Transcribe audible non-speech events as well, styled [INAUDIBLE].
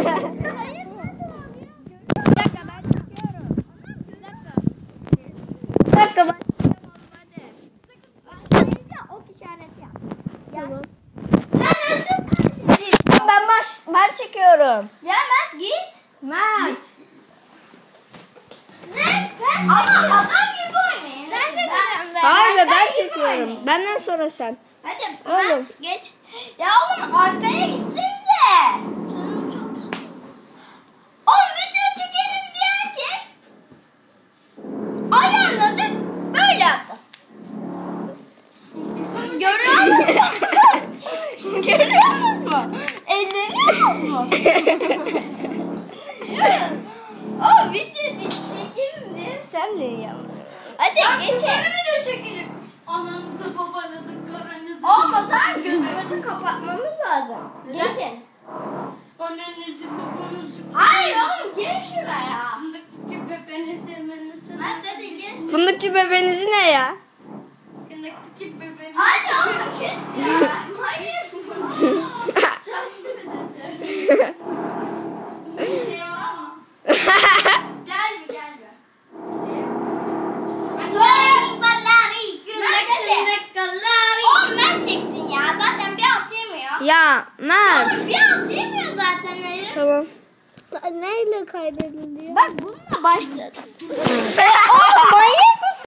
Ben çekiyorum. Ben. Ben ben. Ya Mert git. Mert. Ne? Ama adam gibi oynayın. Ben çekeceğim ben. Hayır be, ben gibi çekiyorum. Benden sonra sen. Hadi Oğlum. Mert geç. Ya oğlum arkaya gitsenize. Aa video çekelim diye sen ne yalnız? Hadi geçelim. video çekelim. Ananızı, babanızı, karınızı. Olmasa gözümüzü kapatmamız lazım. Geçin. Annenizi, babanızı. Hayır oğlum gel şuraya. Fındık bebeğinizi, emenizi. Mert hadi git. Fındıkçı bebeğinizi ne ya? Fındıktaki bebeğinizi. Hadi oğlum git ya. [LAUGHS] ya Mert. Oğlum bir alt yemiyor zaten herif. Tamam. Neyle kaydediliyor? Bak bununla başladı. Oğlum manyak